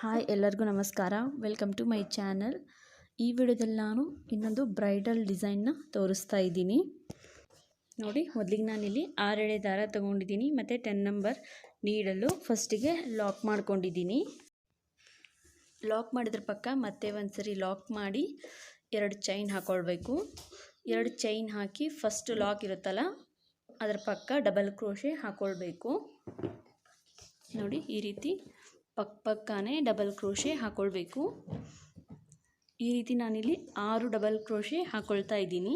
Hi ಎಲ್ಲರಿಗೂ ನಮಸ್ಕಾರ. Welcome to my channel ಈ ವಿಡಿಯೋದಲ್ಲಿ ನಾನು ಇನ್ನೊಂದು ಬ್ರೈಡಲ್ ಡಿಸೈನ್ನ ತೋರಿಸ್ತಾ ಇದ್ದೀನಿ. ನೋಡಿ, ಮೊದಲಿಗೆ ನಾನಿಲ್ಲಿ ಆರೆಳೆ ದಾರ ತೊಗೊಂಡಿದ್ದೀನಿ, ಮತ್ತು ಟೆನ್ ನಂಬರ್ ನೀಡಲು ಫಸ್ಟಿಗೆ ಲಾಕ್ ಮಾಡ್ಕೊಂಡಿದ್ದೀನಿ. ಲಾಕ್ ಮಾಡಿದ್ರ ಪಕ್ಕ ಮತ್ತೆ ಒಂದು ಸರಿ ಲಾಕ್ ಮಾಡಿ ಎರಡು ಚೈನ್ ಹಾಕ್ಕೊಳ್ಬೇಕು ಎರಡು ಚೈನ್ ಹಾಕಿ ಫಸ್ಟ್ ಲಾಕ್ ಇರುತ್ತಲ್ಲ, ಅದರ ಪಕ್ಕ ಡಬಲ್ ಕ್ರೋಶೆ ಹಾಕ್ಕೊಳ್ಬೇಕು ನೋಡಿ, ಈ ರೀತಿ ಪಕ್ಕ ಪಕ್ಕನೇ ಡಬಲ್ ಕ್ರೋಶೆ ಹಾಕ್ಕೊಳ್ಬೇಕು ಈ ರೀತಿ ನಾನಿಲ್ಲಿ ಆರು ಡಬಲ್ ಕ್ರೋಶೆ ಹಾಕ್ಕೊಳ್ತಾ ಇದ್ದೀನಿ.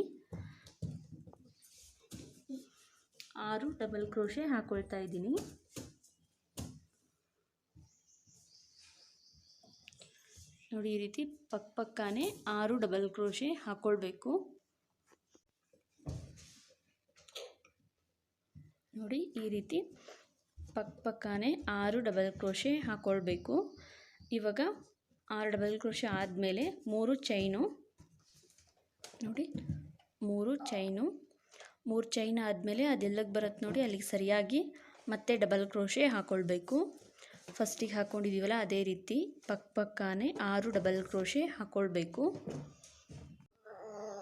ಆರು ಡಬಲ್ ಕ್ರೋಶೆ ಹಾಕ್ಕೊಳ್ತಾ ಇದ್ದೀನಿ. ನೋಡಿ ಈ ರೀತಿ ಪಕ್ಕ ಪಕ್ಕನೇ ಆರು ಡಬಲ್ ಕ್ರೋಶೆ ಹಾಕ್ಕೊಳ್ಬೇಕು ನೋಡಿ ಈ ರೀತಿ ಪಕ್ಕ ಪಕ್ಕನೇ ಆರು ಡಬಲ್ ಕ್ರೋಶೆ ಹಾಕ್ಕೊಳ್ಬೇಕು ಇವಾಗ ಆರು ಡಬಲ್ ಕ್ರೋಶೆ ಆದಮೇಲೆ ಮೂರು ಚೈನು. ನೋಡಿ, ಮೂರು ಚೈನು. ಮೂರು ಚೈನ್ ಆದಮೇಲೆ ಅದೆಲ್ಲಕ್ಕೆ ಬರುತ್ತೆ ನೋಡಿ, ಅಲ್ಲಿಗೆ ಸರಿಯಾಗಿ ಮತ್ತೆ ಡಬಲ್ ಕ್ರೋಶೆ ಹಾಕ್ಕೊಳ್ಬೇಕು ಫಸ್ಟಿಗೆ ಹಾಕ್ಕೊಂಡಿದ್ದೀವಲ್ಲ ಅದೇ ರೀತಿ ಪಕ್ಕ ಪಕ್ಕನೇ ಆರು ಡಬಲ್ ಕ್ರೋಶೆ ಹಾಕ್ಕೊಳ್ಬೇಕು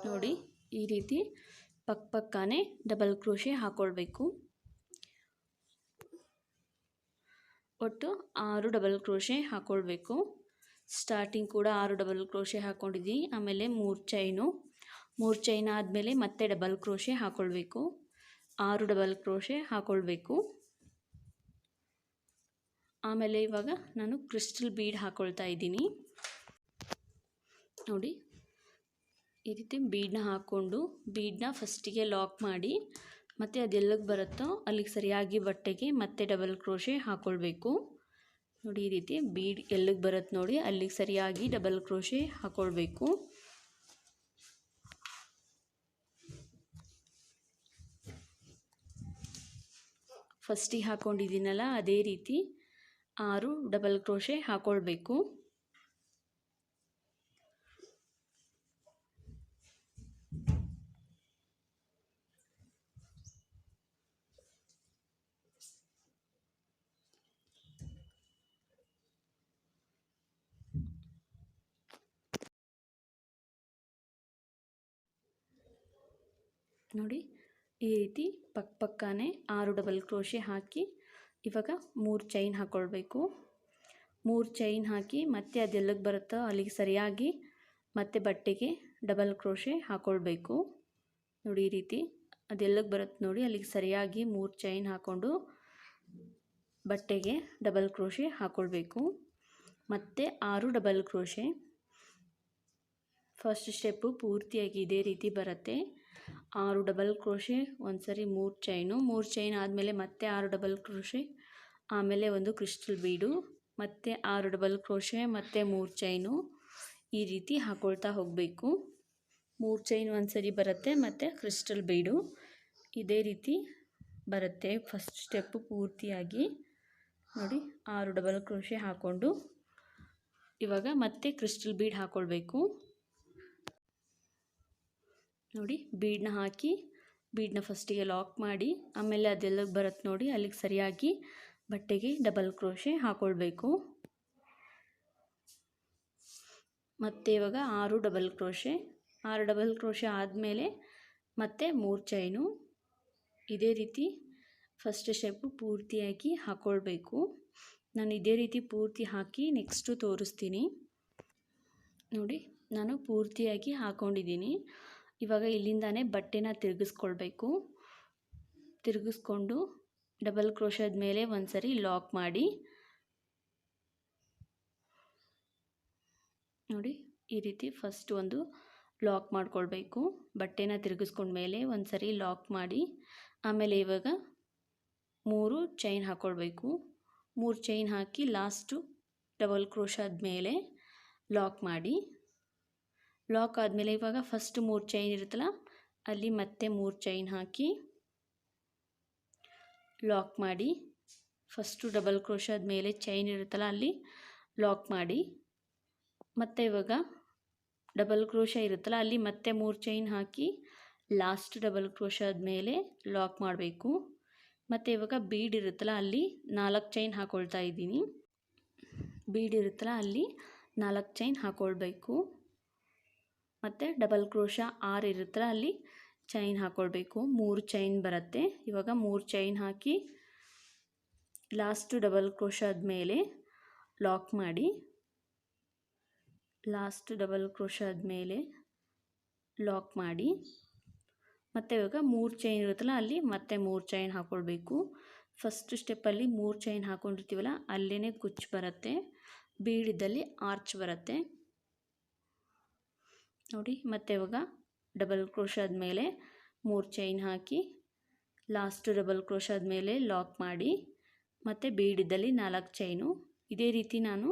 ನೋಡಿ, ಈ ರೀತಿ ಪಕ್ಕ ಪಕ್ಕನೇ ಡಬಲ್ ಕ್ರೋಶೆ ಹಾಕ್ಕೊಳ್ಬೇಕು ಒಟ್ಟು ಆರು ಡಬಲ್ ಕ್ರೋಶೆ ಹಾಕ್ಕೊಳ್ಬೇಕು ಸ್ಟಾರ್ಟಿಂಗ್ ಕೂಡ ಆರು ಡಬಲ್ ಕ್ರೋಶೆ ಹಾಕ್ಕೊಂಡಿದ್ದೀನಿ ಆಮೇಲೆ ಮೂರು ಚೈನು ಮೂರು ಚೈನ್ ಆದಮೇಲೆ ಮತ್ತೆ ಡಬಲ್ ಕ್ರೋಶೆ ಹಾಕ್ಕೊಳ್ಬೇಕು ಆರು ಡಬಲ್ ಕ್ರೋಶೆ ಹಾಕ್ಕೊಳ್ಬೇಕು ಆಮೇಲೆ ಇವಾಗ ನಾನು ಕ್ರಿಸ್ಟಲ್ ಬೀಡ್ ಹಾಕ್ಕೊಳ್ತಾ ಇದ್ದೀನಿ. ನೋಡಿ, ಈ ರೀತಿ ಬೀಡನ್ನ ಹಾಕ್ಕೊಂಡು ಬೀಡನ್ನ ಫಸ್ಟಿಗೆ ಲಾಕ್ ಮಾಡಿ ಮತ್ತು ಅದೆಲ್ಲಿಗೆ ಬರುತ್ತೋ ಅಲ್ಲಿಗೆ ಸರಿಯಾಗಿ ಬಟ್ಟೆಗೆ ಮತ್ತೆ ಡಬಲ್ ಕ್ರೋಶೆ ಹಾಕ್ಕೊಳ್ಬೇಕು ನೋಡಿ ಈ ರೀತಿ ಬೀಡ್ ಎಲ್ಲಿಗೆ ಬರುತ್ತೆ ನೋಡಿ ಅಲ್ಲಿಗೆ ಸರಿಯಾಗಿ ಡಬಲ್ ಕ್ರೋಶೆ ಹಾಕ್ಕೊಳ್ಬೇಕು ಫಸ್ಟಿಗೆ ಹಾಕ್ಕೊಂಡಿದ್ದೀನಲ್ಲ ಅದೇ ರೀತಿ ಆರು ಡಬಲ್ ಕ್ರೋಶೆ ಹಾಕ್ಕೊಳ್ಬೇಕು ನೋಡಿ. ಈ ರೀತಿ ಪಕ್ಕ ಪಕ್ಕನೇ ಆರು ಡಬಲ್ ಕ್ರೋಶೆ ಹಾಕಿ ಇವಾಗ ಮೂರು ಚೈನ್ ಹಾಕ್ಕೊಳ್ಬೇಕು ಮೂರು ಚೈನ್ ಹಾಕಿ ಮತ್ತೆ ಅದೆಲ್ಲಿಗೆ ಬರುತ್ತೋ ಅಲ್ಲಿಗೆ ಸರಿಯಾಗಿ ಮತ್ತೆ ಬಟ್ಟೆಗೆ ಡಬಲ್ ಕ್ರೋಶೆ ಹಾಕ್ಕೊಳ್ಬೇಕು ನೋಡಿ ಈ ರೀತಿ ಅದೆಲ್ಲಿಗೆ ಬರುತ್ತೆ ನೋಡಿ ಅಲ್ಲಿಗೆ ಸರಿಯಾಗಿ ಮೂರು ಚೈನ್ ಹಾಕ್ಕೊಂಡು ಬಟ್ಟೆಗೆ ಡಬಲ್ ಕ್ರೋಶೆ ಹಾಕ್ಕೊಳ್ಬೇಕು ಮತ್ತು ಆರು ಡಬಲ್ ಕ್ರೋಶೆ. ಫಸ್ಟ್ ಸ್ಟೆಪ್ಪು ಪೂರ್ತಿಯಾಗಿ ಇದೇ ರೀತಿ ಬರುತ್ತೆ. ಆರು ಡಬಲ್ ಕ್ರೋಶಿ ಒಂದು ಸರಿ ಮೂರು ಚೈನು. ಮೂರು ಚೈನ್ ಆದಮೇಲೆ ಮತ್ತೆ ಆರು ಡಬಲ್ ಕ್ರೋಶಿ, ಆಮೇಲೆ ಒಂದು ಕ್ರಿಸ್ಟಲ್ ಬೀಡು, ಮತ್ತು ಆರು ಡಬಲ್ ಕ್ರೋಶೆ, ಮತ್ತು ಮೂರು ಚೈನು ಈ ರೀತಿ ಹಾಕೊಳ್ತಾ ಹೋಗಬೇಕು. ಮೂರು ಚೈನ್ ಒಂದು ಸರಿ ಬರುತ್ತೆ, ಮತ್ತು ಕ್ರಿಸ್ಟಲ್ ಬೀಡು ಇದೇ ರೀತಿ ಬರುತ್ತೆ. ಫಸ್ಟ್ ಸ್ಟೆಪ್ಪು ಪೂರ್ತಿಯಾಗಿ ನೋಡಿ, ಆರು ಡಬಲ್ ಕ್ರೋಶೆ ಹಾಕ್ಕೊಂಡು ಇವಾಗ ಮತ್ತೆ ಕ್ರಿಸ್ಟಲ್ ಬೀಡ್ ಹಾಕ್ಕೊಳ್ಬೇಕು ನೋಡಿ ಬೀಡನ್ನ ಹಾಕಿ ಬೀಡನ್ನ ಫಸ್ಟಿಗೆ ಲಾಕ್ ಮಾಡಿ, ಆಮೇಲೆ ಅದೆಲ್ಲ ಬರುತ್ತೆ ನೋಡಿ, ಅಲ್ಲಿಗೆ ಸರಿಯಾಗಿ ಬಟ್ಟೆಗೆ ಡಬಲ್ ಕ್ರೋಶೆ ಹಾಕ್ಕೊಳ್ಬೇಕು ಮತ್ತು ಇವಾಗ ಆರು ಡಬಲ್ ಕ್ರೋಶೆ. ಆರು ಡಬಲ್ ಕ್ರೋಶೆ ಆದಮೇಲೆ ಮತ್ತೆ ಮೂರು ಚೈನು. ಇದೇ ರೀತಿ ಫಸ್ಟ್ ಸ್ಟೆಪ್ಪು ಪೂರ್ತಿಯಾಗಿ ಹಾಕ್ಕೊಳ್ಬೇಕು ನಾನು ಇದೇ ರೀತಿ ಪೂರ್ತಿ ಹಾಕಿ ನೆಕ್ಸ್ಟು ತೋರಿಸ್ತೀನಿ. ನೋಡಿ, ನಾನು ಪೂರ್ತಿಯಾಗಿ ಹಾಕ್ಕೊಂಡಿದ್ದೀನಿ ಇವಾಗ ಇಲ್ಲಿಂದಾನೇ ಬಟ್ಟೆನ ತಿರುಗಿಸ್ಕೊಳ್ಬೇಕು. ತಿರುಗಿಸ್ಕೊಂಡು ಡಬಲ್ ಕ್ರೋಶದ ಮೇಲೆ ಒಂದು ಸರಿ ಲಾಕ್ ಮಾಡಿ. ನೋಡಿ, ಈ ರೀತಿ ಫಸ್ಟ್ ಒಂದು ಲಾಕ್ ಮಾಡ್ಕೊಳ್ಬೇಕು. ಬಟ್ಟೆನ ತಿರುಗಿಸ್ಕೊಂಡ್ಮೇಲೆ ಒಂದು ಸರಿ ಲಾಕ್ ಮಾಡಿ. ಆಮೇಲೆ ಇವಾಗ ಮೂರು ಚೈನ್ ಹಾಕ್ಕೊಳ್ಬೇಕು ಮೂರು ಚೈನ್ ಹಾಕಿ ಲಾಸ್ಟು ಡಬಲ್ ಕ್ರೋಶದ ಮೇಲೆ ಲಾಕ್ ಮಾಡಿ. ಲಾಕ್ ಆದಮೇಲೆ ಇವಾಗ ಫಸ್ಟ್ ಮೂರು ಚೈನ್ ಇರುತ್ತಲ್ಲ, ಅಲ್ಲಿ ಮತ್ತೆ ಮೂರು ಚೈನ್ ಹಾಕಿ ಲಾಕ್ ಮಾಡಿ ಫಸ್ಟು ಡಬಲ್ ಕ್ರೋಶ್ ಮೇಲೆ ಚೈನ್ ಇರುತ್ತಲ್ಲ ಅಲ್ಲಿ ಲಾಕ್ ಮಾಡಿ, ಮತ್ತು ಇವಾಗ ಡಬಲ್ ಕ್ರೋಶ ಇರುತ್ತಲ್ಲ ಅಲ್ಲಿ ಮತ್ತೆ ಮೂರು ಚೈನ್ ಹಾಕಿ ಲಾಸ್ಟ್ ಡಬಲ್ ಕ್ರೋಶದ ಮೇಲೆ ಲಾಕ್ ಮಾಡಬೇಕು. ಮತ್ತು ಇವಾಗ ಬೀಡ್ ಇರುತ್ತಲ್ಲ ಅಲ್ಲಿ ನಾಲ್ಕು ಚೈನ್ ಹಾಕ್ಕೊಳ್ತಾ ಇದ್ದೀನಿ. ಬೀಡ್ ಇರುತ್ತಲ್ಲ ಅಲ್ಲಿ ನಾಲ್ಕು ಚೈನ್ ಹಾಕ್ಕೊಳ್ಬೇಕು ಮತ್ತು ಡಬಲ್ ಕ್ರೋಶ ಆರು ಇರುತ್ತಲ್ಲ, ಅಲ್ಲಿ ಚೈನ್ ಹಾಕ್ಕೊಳ್ಬೇಕು ಮೂರು ಚೈನ್ ಬರುತ್ತೆ. ಇವಾಗ ಮೂರು ಚೈನ್ ಹಾಕಿ ಲಾಸ್ಟು ಡಬಲ್ ಕ್ರೋಶ ಆದಮೇಲೆ ಲಾಕ್ ಮಾಡಿ ಲಾಸ್ಟ್ ಡಬಲ್ ಕ್ರೋಶ ಆದಮೇಲೆ ಲಾಕ್ ಮಾಡಿ, ಮತ್ತು ಇವಾಗ ಮೂರು ಚೈನ್ ಇರುತ್ತಲ್ಲ, ಅಲ್ಲಿ ಮತ್ತೆ ಮೂರು ಚೈನ್ ಹಾಕ್ಕೊಳ್ಬೇಕು ಫಸ್ಟ್ ಸ್ಟೆಪ್ಪಲ್ಲಿ ಮೂರು ಚೈನ್ ಹಾಕ್ಕೊಂಡಿರ್ತೀವಲ್ಲ ಅಲ್ಲೇ ಕುಚ್ಚು ಬರುತ್ತೆ. ಬೀಡಿದ್ದಲ್ಲಿ ಆರ್ಚ್ ಬರುತ್ತೆ. ನೋಡಿ, ಮತ್ತೆ ಇವಾಗ ಡಬಲ್ ಕ್ರೋಶ ಆದಮೇಲೆ ಮೂರು ಚೈನ್ ಹಾಕಿ ಲಾಸ್ಟು ಡಬಲ್ ಕ್ರೋಶ ಆದಮೇಲೆ ಲಾಕ್ ಮಾಡಿ, ಮತ್ತು ಬೀಡಿದ್ದಲ್ಲಿ ನಾಲ್ಕು ಚೈನು ಇದೇ ರೀತಿ ನಾನು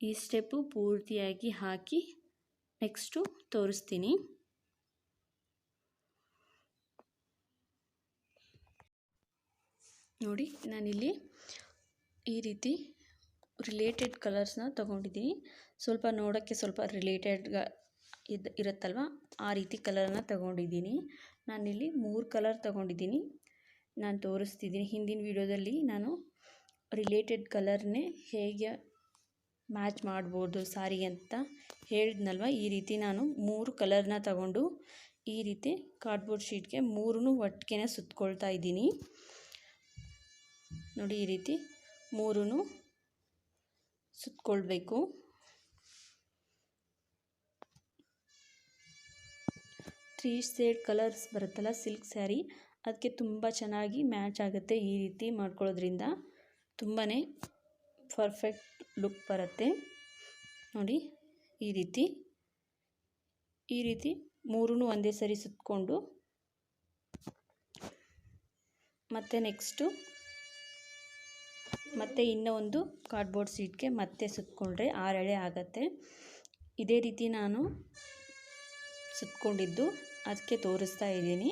ಈ ಸ್ಟೆಪ್ಪು ಪೂರ್ತಿಯಾಗಿ ಹಾಕಿ ನೆಕ್ಸ್ಟು ತೋರಿಸ್ತೀನಿ. ನೋಡಿ, ನಾನಿಲ್ಲಿ ಈ ರೀತಿ ರಿಲೇಟೆಡ್ ಕಲರ್ಸ್ನ ತೊಗೊಂಡಿದ್ದೀನಿ. ಸ್ವಲ್ಪ ನೋಡೋಕ್ಕೆ ಸ್ವಲ್ಪ ರಿಲೇಟೆಡ್ಗ ಇದು ಇರುತ್ತಲ್ವ? ಆ ರೀತಿ ಕಲರನ್ನು ತಗೊಂಡಿದ್ದೀನಿ. ನಾನಿಲ್ಲಿ ಮೂರು ಕಲರ್ ತಗೊಂಡಿದ್ದೀನಿ. ನಾನು ತೋರಿಸ್ತಿದ್ದೀನಿ. ಹಿಂದಿನ ವಿಡಿಯೋದಲ್ಲಿ ನಾನು ರಿಲೇಟೆಡ್ ಕಲರ್ನೇ ಹೇಗೆ ಮ್ಯಾಚ್ ಮಾಡ್ಬೋದು ಸಾರಿ ಅಂತ ಹೇಳಿದ್ನಲ್ವ? ಈ ರೀತಿ ನಾನು ಮೂರು ಕಲರ್ನ ತಗೊಂಡು ಈ ರೀತಿ ಕಾರ್ಡ್ಬೋರ್ಡ್ ಶೀಟ್ಗೆ ಮೂರೂ ಒಟ್ಟಿಗೆ ಸುತ್ತಕೊಳ್ತಾ ಇದ್ದೀನಿ. ನೋಡಿ ಈ ರೀತಿ ಮೂರೂ ಸುತ್ಕೊಳ್ಬೇಕು. ತ್ರೀ ಶೇಡ್ ಕಲರ್ಸ್ ಬರುತ್ತಲ್ಲ ಸಿಲ್ಕ್ ಸ್ಯಾರಿ ಅದಕ್ಕೆ ತುಂಬ ಚೆನ್ನಾಗಿ ಮ್ಯಾಚ್ ಆಗುತ್ತೆ ಈ ರೀತಿ ಮಾಡ್ಕೊಳ್ಳೋದ್ರಿಂದ. ತುಂಬಾ ಪರ್ಫೆಕ್ಟ್ ಲುಕ್ ಬರುತ್ತೆ. ನೋಡಿ, ಈ ರೀತಿ. ಈ ರೀತಿ ಮೂರೂ ಒಂದೇ ಸರಿ ಸುತ್ತಕೊಂಡು ಮತ್ತು ನೆಕ್ಸ್ಟು, ಮತ್ತು ಇನ್ನೂ ಒಂದು ಕಾರ್ಡ್ಬೋರ್ಡ್ ಸೀಟ್ಗೆ ಮತ್ತೆ ಸುತ್ತಕೊಂಡ್ರೆ ಆರಳೆ ಆಗುತ್ತೆ. ಇದೇ ರೀತಿ ನಾನು ಸುತ್ತಕೊಂಡಿದ್ದು ಅದಕ್ಕೆ ತೋರಿಸ್ತಾ ಇದ್ದೀನಿ.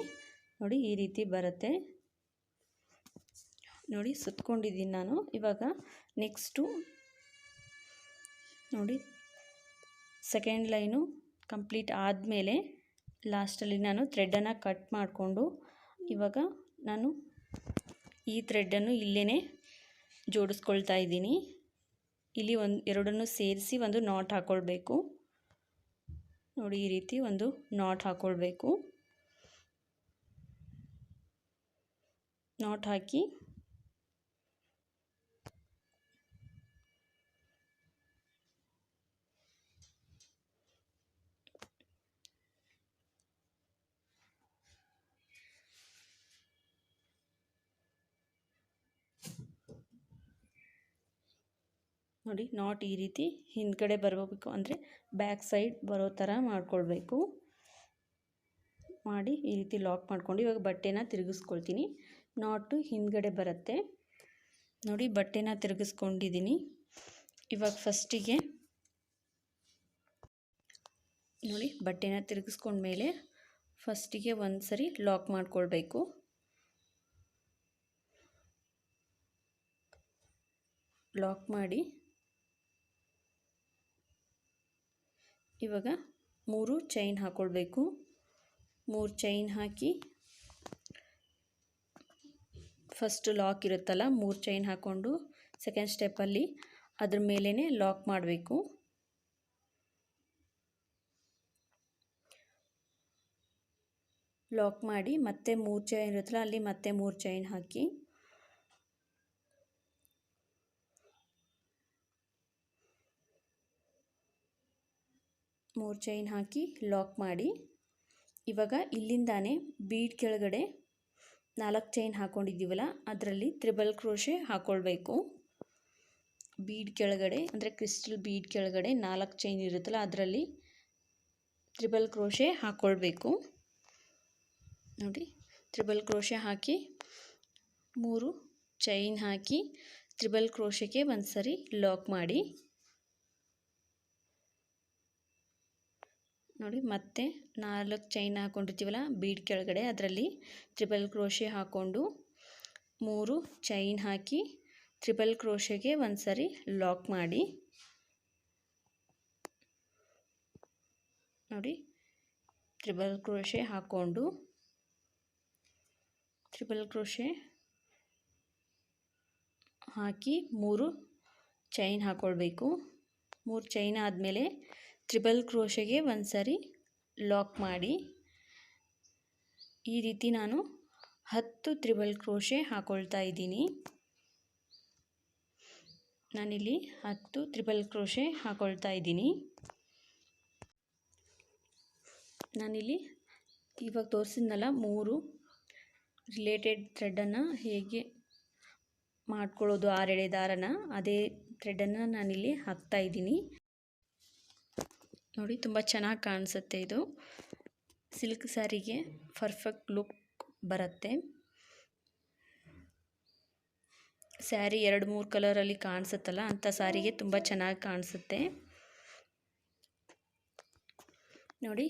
ನೋಡಿ, ಈ ರೀತಿ ಬರುತ್ತೆ. ನೋಡಿ ಸುತ್ತಕೊಂಡಿದ್ದೀನಿ ನಾನು. ಇವಾಗ ನೆಕ್ಸ್ಟು ನೋಡಿ ಸೆಕೆಂಡ್ ಲೈನು ಕಂಪ್ಲೀಟ್ ಆದಮೇಲೆ ಲಾಸ್ಟಲ್ಲಿ ನಾನು ಥ್ರೆಡ್ಡನ್ನು ಕಟ್ ಮಾಡಿಕೊಂಡು, ಇವಾಗ ನಾನು ಈ ಥ್ರೆಡ್ಡನ್ನು ಇಲ್ಲೇ ಜೋಡಿಸ್ಕೊಳ್ತಾ ಇದ್ದೀನಿ. ಇಲ್ಲಿ ಒಂದು, ಎರಡನ್ನು ಸೇರಿಸಿ ಒಂದು ನಾಟ್ ಹಾಕ್ಕೊಳ್ಬೇಕು ನೋಡಿ ಈ ರೀತಿ ಒಂದು ನಾಟ್ ಹಾಕ್ಕೊಳ್ಬೇಕು ನಾಟ್ ಹಾಕಿ ನೋಡಿ ನಾಟ್ ಈ ರೀತಿ ಹಿಂದ್ಗಡೆ ಬರಬೇಕು ಅಂದರೆ ಬ್ಯಾಕ್ ಸೈಡ್ ಬರೋ ಥರ ಮಾಡ್ಕೊಳ್ಬೇಕು. ಮಾಡಿ ಈ ರೀತಿ ಲಾಕ್ ಮಾಡ್ಕೊಂಡು ಇವಾಗ ಬಟ್ಟೆನ ತಿರುಗಿಸ್ಕೊಳ್ತೀನಿ. ನಾಟು ಹಿಂದ್ಗಡೆ ಬರುತ್ತೆ. ನೋಡಿ, ಬಟ್ಟೆನ ತಿರುಗಿಸ್ಕೊಂಡಿದ್ದೀನಿ. ಇವಾಗ ಫಸ್ಟಿಗೆ ನೋಡಿ, ಬಟ್ಟೆನ ತಿರುಗಿಸ್ಕೊಂಡ್ಮೇಲೆ ಫಸ್ಟಿಗೆ ಒಂದು ಸರಿ ಲಾಕ್ ಮಾಡ್ಕೊಳ್ಬೇಕು. ಲಾಕ್ ಮಾಡಿ ಇವಾಗ ಮೂರು ಚೈನ್ ಹಾಕ್ಕೊಳ್ಬೇಕು ಮೂರು ಚೈನ್ ಹಾಕಿ ಫಸ್ಟ್ ಲಾಕ್ ಇರುತ್ತಲ್ಲ, ಮೂರು ಚೈನ್ ಹಾಕ್ಕೊಂಡು ಸೆಕೆಂಡ್ ಸ್ಟೆಪ್ಪಲ್ಲಿ ಅದ್ರ ಮೇಲೇ ಲಾಕ್ ಮಾಡಬೇಕು. ಲಾಕ್ ಮಾಡಿ ಮತ್ತೆ ಮೂರು ಚೈನ್ ಇರುತ್ತಲ್ಲ, ಅಲ್ಲಿ ಮತ್ತೆ ಮೂರು ಚೈನ್ ಹಾಕಿ. ಮೂರು ಚೈನ್ ಹಾಕಿ ಲಾಕ್ ಮಾಡಿ. ಇವಾಗ ಇಲ್ಲಿಂದಾನೆ ಬೀಡ್ ಕೆಳಗಡೆ ನಾಲ್ಕು ಚೈನ್ ಹಾಕ್ಕೊಂಡಿದ್ದೀವಲ್ಲ ಅದರಲ್ಲಿ ತ್ರಿಬಲ್ ಕ್ರೋಶೆ ಹಾಕ್ಕೊಳ್ಬೇಕು ಬೀಡ್ ಕೆಳಗಡೆ, ಅಂದರೆ ಕ್ರಿಸ್ಟಲ್ ಬೀಡ್ ಕೆಳಗಡೆ ನಾಲ್ಕು ಚೈನ್ ಇರುತ್ತಲ್ಲ, ಅದರಲ್ಲಿ ತ್ರಿಬಲ್ ಕ್ರೋಶೆ ಹಾಕ್ಕೊಳ್ಬೇಕು ನೋಡಿ, ತ್ರಿಬಲ್ ಕ್ರೋಶೆ ಹಾಕಿ ಮೂರು ಚೈನ್ ಹಾಕಿ ತ್ರಿಬಲ್ ಕ್ರೋಶೆಗೆ ಒಂದು ಸರಿ ಲಾಕ್ ಮಾಡಿ. ನೋಡಿ, ಮತ್ತೆ ನಾಲ್ಕು ಚೈನ್ ಹಾಕ್ಕೊಂಡಿರ್ತೀವಲ್ಲ ಬೀಡ್ ಕೆಳಗಡೆ, ಅದರಲ್ಲಿ ತ್ರಿಬಲ್ ಕ್ರೋಶೆ ಹಾಕ್ಕೊಂಡು ಮೂರು ಚೈನ್ ಹಾಕಿ ತ್ರಿಬಲ್ ಕ್ರೋಶೆಗೆ ಒಂದು ಸರಿ ಲಾಕ್ ಮಾಡಿ. ನೋಡಿ, ತ್ರಿಬಲ್ ಕ್ರೋಶೆ ಹಾಕ್ಕೊಂಡು, ತ್ರಿಬಲ್ ಕ್ರೋಶೆ ಹಾಕಿ ಮೂರು ಚೈನ್ ಹಾಕ್ಕೊಳ್ಬೇಕು ಮೂರು ಚೈನ್ ಆದಮೇಲೆ ತ್ರಿಬಲ್ ಕ್ರೋಶೆಗೆ ಒಂದು ಸಾರಿ ಲಾಕ್ ಮಾಡಿ. ಈ ರೀತಿ ನಾನು ಹತ್ತು ತ್ರಿಬಲ್ ಕ್ರೋಶೆ ಹಾಕ್ಕೊಳ್ತಾ ಇದ್ದೀನಿ. ನಾನಿಲ್ಲಿ ಹತ್ತು ತ್ರಿಬಲ್ ಕ್ರೋಶೆ ಹಾಕೊಳ್ತಾ ಇದ್ದೀನಿ. ನಾನಿಲ್ಲಿ ಇವಾಗ ತೋರಿಸಿದ್ನಲ್ಲ ಮೂರು ರಿಲೇಟೆಡ್ ಥ್ರೆಡನ್ನು ಹೇಗೆ ಮಾಡ್ಕೊಳ್ಳೋದು ಆರೆಳೆ ದಾರನ, ಅದೇ ಥ್ರೆಡನ್ನು ನಾನಿಲ್ಲಿ ಹಾಕ್ತಾ ಇದ್ದೀನಿ. ನೋಡಿ, ತುಂಬ ಚೆನ್ನಾಗಿ ಕಾಣಿಸುತ್ತೆ ಇದು. ಸಿಲ್ಕ್ ಸ್ಯಾರಿಗೆ ಪರ್ಫೆಕ್ಟ್ ಲುಕ್ ಬರುತ್ತೆ. ಸ್ಯಾರಿ ಎರಡು ಮೂರು ಕಲರಲ್ಲಿ ಕಾಣಿಸುತ್ತಲ್ಲ ಅಂಥ ಸ್ಯಾರಿಗೆ ತುಂಬ ಚೆನ್ನಾಗಿ ಕಾಣಿಸುತ್ತೆ. ನೋಡಿ,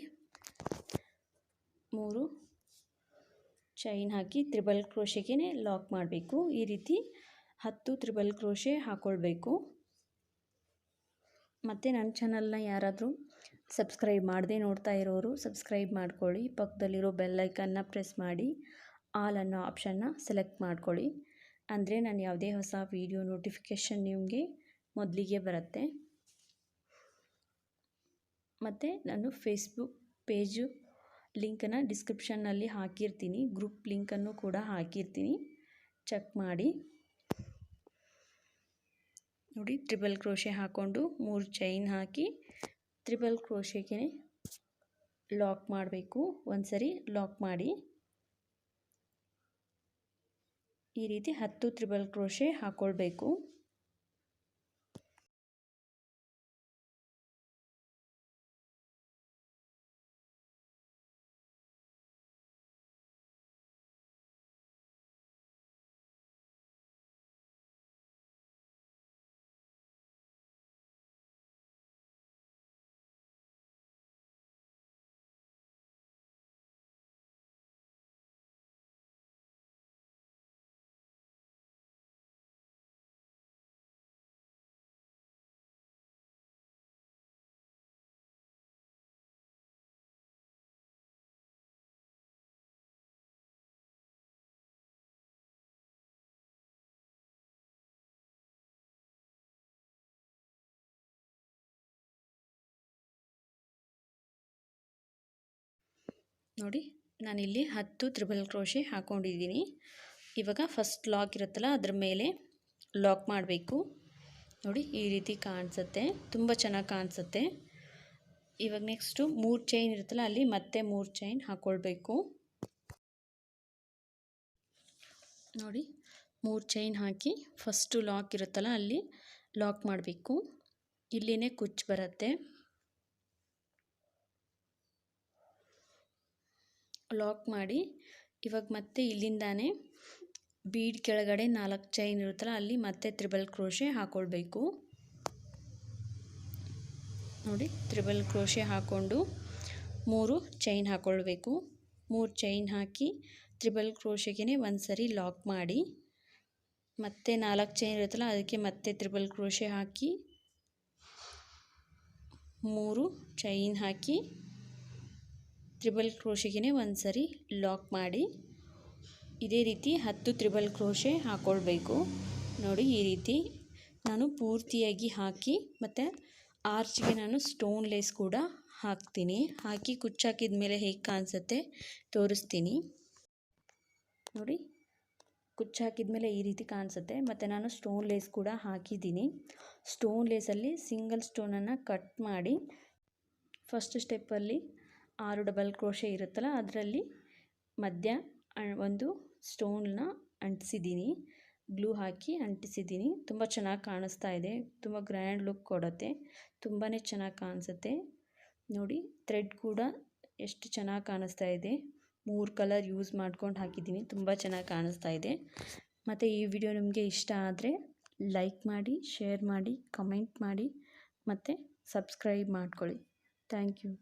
ಮೂರು ಚೈನ್ ಹಾಕಿ ತ್ರಿಬಲ್ ಕ್ರೋಶೆಗೆ ಲಾಕ್ ಮಾಡಬೇಕು. ಈ ರೀತಿ ಹತ್ತು ತ್ರಿಬಲ್ ಕ್ರೋಶೆ ಹಾಕ್ಕೊಳ್ಬೇಕು ಮತ್ತು ನನ್ನ ಚಾನಲ್ನ ಯಾರಾದರೂ ಸಬ್ಸ್ಕ್ರೈಬ್ ಮಾಡದೆ ನೋಡ್ತಾ ಇರೋರು ಸಬ್ಸ್ಕ್ರೈಬ್ ಮಾಡ್ಕೊಳ್ಳಿ. ಪಕ್ಕದಲ್ಲಿರೋ ಬೆಲ್ಲೈಕನ್ನ ಪ್ರೆಸ್ ಮಾಡಿ. ಆಲ್ ಅನ್ನೋ ಆಪ್ಷನ್ನ ಸೆಲೆಕ್ಟ್ ಮಾಡ್ಕೊಳ್ಳಿ. ಅಂದರೆ ನಾನು ಯಾವುದೇ ಹೊಸ ವೀಡಿಯೋ ನೋಟಿಫಿಕೇಷನ್ ನಿಮಗೆ ಮೊದಲಿಗೆ ಬರುತ್ತೆ. ಮತ್ತು ನಾನು ಫೇಸ್ಬುಕ್ ಪೇಜು ಲಿಂಕನ್ನು ಡಿಸ್ಕ್ರಿಪ್ಷನ್ನಲ್ಲಿ ಹಾಕಿರ್ತೀನಿ. ಗ್ರೂಪ್ ಲಿಂಕನ್ನು ಕೂಡ ಹಾಕಿರ್ತೀನಿ. ಚೆಕ್ ಮಾಡಿ. ನೋಡಿ ತ್ರಿಬಲ್ ಕ್ರೋಶೆ ಹಾಕ್ಕೊಂಡು ಮೂರು ಚೈನ್ ಹಾಕಿ ತ್ರಿಬಲ್ ಕ್ರೋಶೆಗೆ ಲಾಕ್ ಮಾಡಬೇಕು. ಒಂದು ಸರಿ ಲಾಕ್ ಮಾಡಿ. ಈ ರೀತಿ ಹತ್ತು ತ್ರಿಬಲ್ ಕ್ರೋಶೆ ಹಾಕ್ಕೊಳ್ಬೇಕು ನೋಡಿ, ನಾನಿಲ್ಲಿ ಹತ್ತು ತ್ರಿಬಲ್ ಕ್ರೋಶೆ ಹಾಕ್ಕೊಂಡಿದ್ದೀನಿ ಇವಾಗ ಫಸ್ಟ್ ಲಾಕ್ ಇರುತ್ತಲ್ಲ, ಅದ್ರ ಮೇಲೆ ಲಾಕ್ ಮಾಡಬೇಕು. ನೋಡಿ, ಈ ರೀತಿ ಕಾಣಿಸುತ್ತೆ. ತುಂಬ ಚೆನ್ನಾಗಿ ಕಾಣಿಸುತ್ತೆ. ಇವಾಗ ನೆಕ್ಸ್ಟು ಮೂರು ಚೈನ್ ಇರುತ್ತಲ್ಲ, ಅಲ್ಲಿ ಮತ್ತೆ ಮೂರು ಚೈನ್ ಹಾಕ್ಕೊಳ್ಬೇಕು ನೋಡಿ, ಮೂರು ಚೈನ್ ಹಾಕಿ ಫಸ್ಟು ಲಾಕ್ ಇರುತ್ತಲ್ಲ, ಅಲ್ಲಿ ಲಾಕ್ ಮಾಡಬೇಕು. ಇಲ್ಲಿನೇ ಕುಚ್ಚು ಬರುತ್ತೆ. ಲಾಕ್ ಮಾಡಿ, ಇವಾಗ ಮತ್ತೆ ಇಲ್ಲಿಂದಾನೆ ಬೀಡ್ ಕೆಳಗಡೆ ನಾಲ್ಕು ಚೈನ್ ಇರುತ್ತಲ್ಲ, ಅಲ್ಲಿ ಮತ್ತೆ ತ್ರಿಬಲ್ ಕ್ರೋಶೆ ಹಾಕ್ಕೊಳ್ಬೇಕು ನೋಡಿ ತ್ರಿಬಲ್ ಕ್ರೋಶೆ ಹಾಕ್ಕೊಂಡು ಮೂರು ಚೈನ್ ಹಾಕ್ಕೊಳ್ಬೇಕು ಮೂರು ಚೈನ್ ಹಾಕಿ ತ್ರಿಬಲ್ ಕ್ರೋಶೆಗೆ ಒಂದು ಸರಿ ಲಾಕ್ ಮಾಡಿ, ಮತ್ತೆ ನಾಲ್ಕು ಚೈನ್ ಇರುತ್ತಲ್ಲ, ಅದಕ್ಕೆ ಮತ್ತೆ ತ್ರಿಬಲ್ ಕ್ರೋಶೆ ಹಾಕಿ ಮೂರು ಚೈನ್ ಹಾಕಿ ತ್ರಿಬಲ್ ಕ್ರೋಶೆಗೆ ಒಂದು ಸರಿ ಲಾಕ್ ಮಾಡಿ. ಇದೇ ರೀತಿ ಹತ್ತು ತ್ರಿಬಲ್ ಕ್ರೋಶೆ ಹಾಕ್ಕೊಳ್ಬೇಕು ನೋಡಿ ಈ ರೀತಿ ನಾನು ಪೂರ್ತಿಯಾಗಿ ಹಾಕಿ ಮತ್ತು ಆರ್ಚ್ಗೆ ನಾನು ಸ್ಟೋನ್ ಲೇಸ್ ಕೂಡ ಹಾಕ್ತೀನಿ. ಹಾಕಿ ಕುಚ್ಚಾಕಿದ ಮೇಲೆ ಹೇಗೆ ಕಾಣಿಸುತ್ತೆ ತೋರಿಸ್ತೀನಿ. ನೋಡಿ ಕುಚ್ಚಾಕಿದ ಮೇಲೆ ಈ ರೀತಿ ಕಾಣಿಸುತ್ತೆ. ಮತ್ತು ನಾನು ಸ್ಟೋನ್ ಲೇಸ್ ಕೂಡ ಹಾಕಿದ್ದೀನಿ. ಸ್ಟೋನ್ ಲೇಸಲ್ಲಿ ಸಿಂಗಲ್ ಸ್ಟೋನನ್ನು ಕಟ್ ಮಾಡಿ ಫಸ್ಟ್ ಸ್ಟೆಪ್ಪಲ್ಲಿ ಆರು ಡಬಲ್ ಕ್ರೋಶೆ ಇರುತ್ತಲ್ಲ, ಅದರಲ್ಲಿ ಮಧ್ಯ ಒಂದು ಸ್ಟೋನ್ನ ಅಂಟಿಸಿದ್ದೀನಿ. ಗ್ಲೂ ಹಾಕಿ ಅಂಟಿಸಿದ್ದೀನಿ. ತುಂಬ ಚೆನ್ನಾಗಿ ಕಾಣಿಸ್ತಾ ಇದೆ. ತುಂಬ ಗ್ರ್ಯಾಂಡ್ ಲುಕ್ ಕೊಡುತ್ತೆ. ತುಂಬಾ ಚೆನ್ನಾಗಿ ಕಾಣಿಸುತ್ತೆ. ನೋಡಿ, ಥ್ರೆಡ್ ಕೂಡ ಎಷ್ಟು ಚೆನ್ನಾಗಿ ಕಾಣಿಸ್ತಾ ಇದೆ. ಮೂರು ಕಲರ್ ಯೂಸ್ ಮಾಡ್ಕೊಂಡು ಹಾಕಿದ್ದೀನಿ. ತುಂಬ ಚೆನ್ನಾಗಿ ಕಾಣಿಸ್ತಾ ಇದೆ. ಮತ್ತು ಈ ವಿಡಿಯೋ ನಿಮಗೆ ಇಷ್ಟ ಆದರೆ ಲೈಕ್ ಮಾಡಿ, ಶೇರ್ ಮಾಡಿ, ಕಮೆಂಟ್ ಮಾಡಿ, ಮತ್ತು ಸಬ್ಸ್ಕ್ರೈಬ್ ಮಾಡ್ಕೊಳ್ಳಿ. Thank you.